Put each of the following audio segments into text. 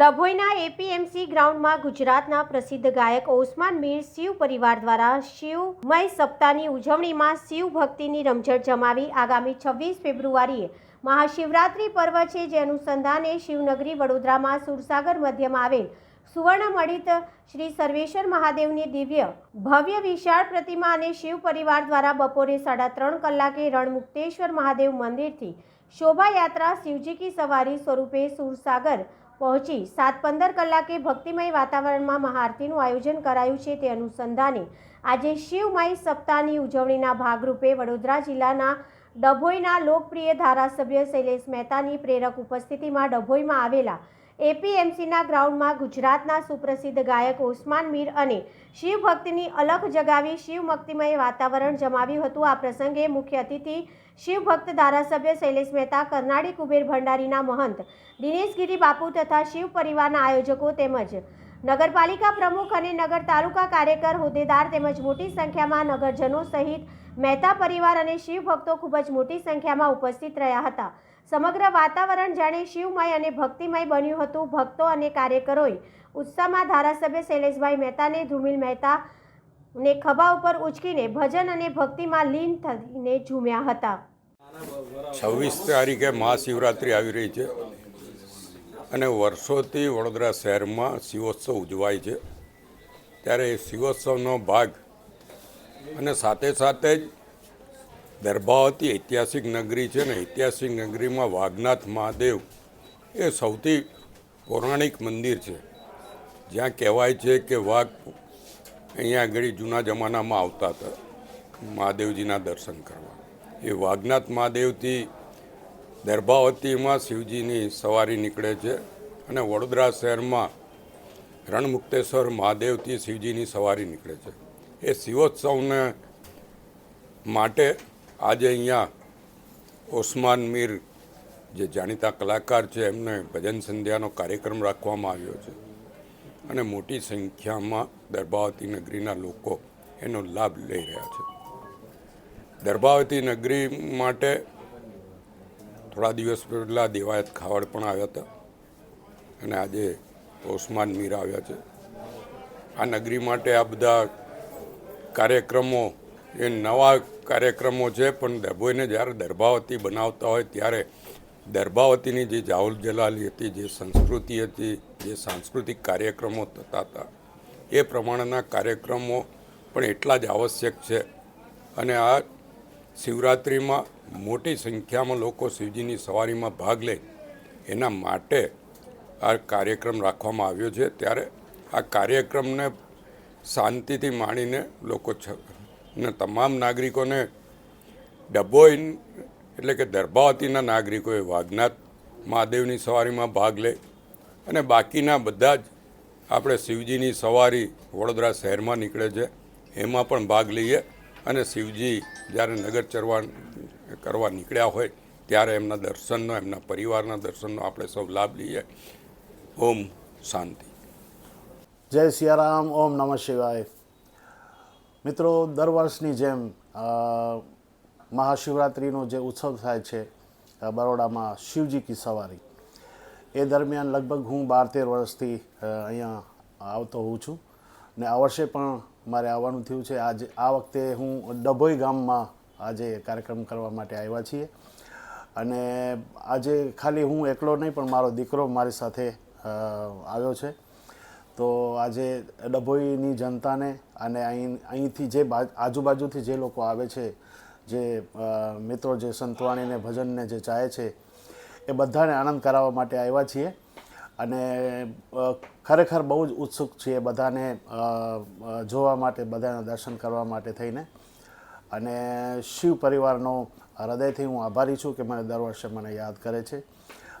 ડભોઈના APMC ગ્રાઉન્ડમાં ગુજરાતના પ્રસિદ્ધ ગાયક ઓસમાન મીર શિવ પરિવાર દ્વારા શિવમય સપ્તાહની ઉજવણીમાં શિવ ભક્તિની રમઝટ જમાવી આગામી છવ્વીસ ફેબ્રુઆરીએ મહાશિવરાત્રિ પર્વ છે જે અનુસંધાને શિવનગરી વડોદરામાં સુરસાગર મધ્યમાં આવેલ સુવર્ણમડિત શ્રી સર્વેશ્વર મહાદેવની દિવ્ય, ભવ્ય વિશાળ પ્રતિમા અને શિવ પરિવાર દ્વારા બપોરે સાડા ત્રણ કલાકે રણમુક્તેશ્વર મહાદેવ મંદિરથી શોભાયાત્રા શિવજી કી સવારી સ્વરૂપે સુરસાગર પહોંચી સાત પંદર કલાકે ભક્તિમય વાતાવરણમાં મહાઆરતીનું આયોજન કરાયું છે તે અનુસંધાને આજે શિવમય સપ્તાહની ઉજવણીના ભાગરૂપે વડોદરા જિલ્લાના ડભોઈના લોકપ્રિય ધારાસભ્ય શૈલેષ મહેતાની પ્રેરક ઉપસ્થિતિમાં ડભોઈમાં આવેલા એપીએમસીના ગ્રાઉન્ડમાં ગુજરાતના સુપ્રસિદ્ધ ગાયક ઓસ્માન મીર અને શિવ અલખ જગાવી શિવ ભક્તિમય વાતાવરણ જમાવ્યું હતું. આ પ્રસંગે મુખ્ય અતિથિ શિવ ભક્ત ધારાસભ્ય શૈલેષ મહેતા કરનાળી કુબેર ભંડારીના મહંત દિનેશગીરી બાપુ તથા શિવ પરિવારના આયોજકો તેમજ નગરપાલિકા પ્રમુખ અને નગર તાલુકા કાર્યકર, હોદ્દેદાર તેમજ મોટી સંખ્યામાં નગરજનો સહિત મહેતા પરિવાર અને શિવ ભક્તો ખૂબ જ મોટી સંખ્યામાં ઉપસ્થિત રહ્યા હતા. સમગ્ર વાતાવરણ જાણે શિવમય અને ભક્તિમય બન્યું હતું. ભક્તો અને કાર્યકરોએ ઉત્સાહમાં ધારાસભ્ય શૈલેષભાઈ મહેતાને ધ્રુમિલ મહેતા ને ખભા ઉપર ઉચકીને ભજન અને ભક્તિમાં લીન થઈને ઝૂમ્યા હતા. છવ્વીસ તારીખે મહાશિવરાત્રિ આવી રહી છે અને વર્ષોથી વડોદરા શહેરમાં શિવોત્સવ ઉજવાય છે. ત્યારે એ શિવોત્સવનો ભાગ અને સાથે સાથે જ દરબાવતી ઐતિહાસિક નગરી છે ને ઐતિહાસિક નગરીમાં વાઘનાથ મહાદેવ એ સૌથી પૌરાણિક મંદિર છે. જ્યાં કહેવાય છે કે વાઘ અહીંયા આગળ જૂના જમાનામાં આવતા હતા. મહાદેવજીના દર્શન કરવા. એ વાઘનાથ મહાદેવથી દર્ભાવતીમાં શિવજીની સવારી નીકળે છે અને વડોદરા શહેરમાં રણમુક્તેશ્વર મહાદેવથી શિવજીની સવારી નીકળે છે. એ શિવોત્સવને માટે આજે અહીંયા ઓસમાન મીર જે જાણીતા કલાકાર છે, એમને ભજન સંધ્યાનો કાર્યક્રમ રાખવામાં આવ્યો છે. અને મોટી સંખ્યામાં દર્ભાવતી નગરીના લોકો એનો લાભ લઈ રહ્યા છે. દર્ભાવતી નગરી માટે થોડા દિવસ પહેલાં દેવાયત ખાવડ પણ આવ્યા હતા. અને આજે ઓસમાન મીર આવ્યા છે. આ નગરી માટે આ બધા કાર્યક્રમો એ નવા કાર્યક્રમો છે, પણ ડભોઈને જ્યારે દર્ભાવતી બનાવતા હોય ત્યારે દર્ભાવતીની જે જાહુલ જલાલી હતી, જે સંસ્કૃતિ હતી, જે સાંસ્કૃતિક કાર્યક્રમો થતા હતા, એ પ્રમાણેના કાર્યક્રમો પણ એટલા જ આવશ્યક છે. અને આ શિવરાત્રિમાં મોટી સંખ્યામાં લોકો શિવજીની સવારીમાં ભાગ લે, એના માટે આ કાર્યક્રમ રાખવામાં આવ્યો છે. ત્યારે આ કાર્યક્રમને શાંતિથી માણીને લોકો છ ને તમામ નાગરિકોને ડભોઈ એટલે કે દર્ભાવતીના નાગરિકોએ વાઘનાથ મહાદેવની સવારીમાં ભાગ લે. અને બાકીના બધા જ આપણે શિવજીની સવારી વડોદરા શહેરમાં નીકળે છે. એમાં પણ ભાગ લઈએ. અને શિવજી જ્યારે નગર ચરવા કરવા નીકળ્યા હોય, ત્યારે એમના દર્શનનો, એમના પરિવારના દર્શનનો આપણે સૌ લાભ લઈએ. ઓમ શાંતિ. જય સિયારામ, ઓમ નમઃ શિવાય. મિત્રો, દર વર્ષની જેમ મહાશિવરાત્રિનો જે ઉત્સવ થાય છે બરોડામાં શિવજી કી સવારી, એ દરમિયાન લગભગ હું બાર તેર વર્ષથી અહીંયા આવતો હોઉં છું. ને આ વર્ષે પણ મારે આવવાનું થયું છે. આજે, આ વખતે હું ડભોઈ ગામમાં આજે કાર્યક્રમ કરવા માટે આવ્યા છીએ. અને આજે ખાલી હું એકલો નહીં, પણ મારો દીકરો મારી સાથે આવ્યો છે. તો આજે ડભોઈની જનતાને અને અહીં, અહીંથી જે આજુબાજુથી જે લોકો આવે છે, જે મિત્રો જે સંતવાણીને, ભજનને જે ચાહે છે, એ બધાને આનંદ કરાવવા માટે આવ્યા છીએ. અને ખરેખર બહુ જ ઉત્સુક છીએ બધાને જોવા માટે, બધાના દર્શન કરવા માટે થઈને. અને શિવ પરિવારનો હૃદયથી હું આભારી છું કે મને દર વર્ષે મને યાદ કરે છે.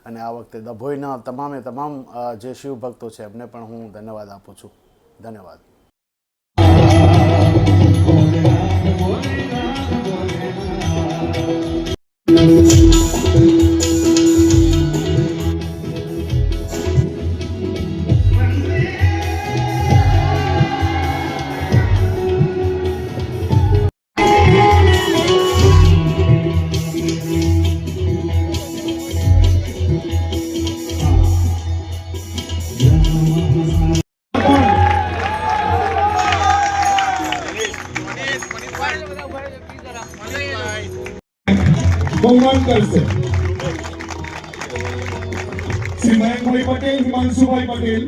અને આ વખતે દભોઈના તમામે તમામ જે શિવ ભક્તો છે, એમને પણ હું ધન્યવાદ આપું છું ધન્યવાદ બહુમાન કરશે. શ્રી મયંકભાઈ પટેલ હિમાંશુભાઈ પટેલ.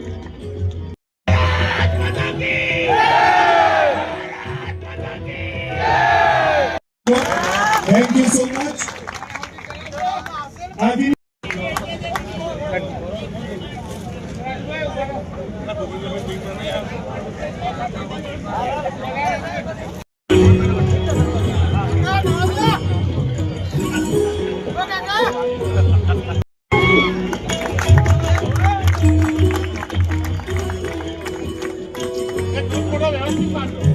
સો મચ આવી આમિર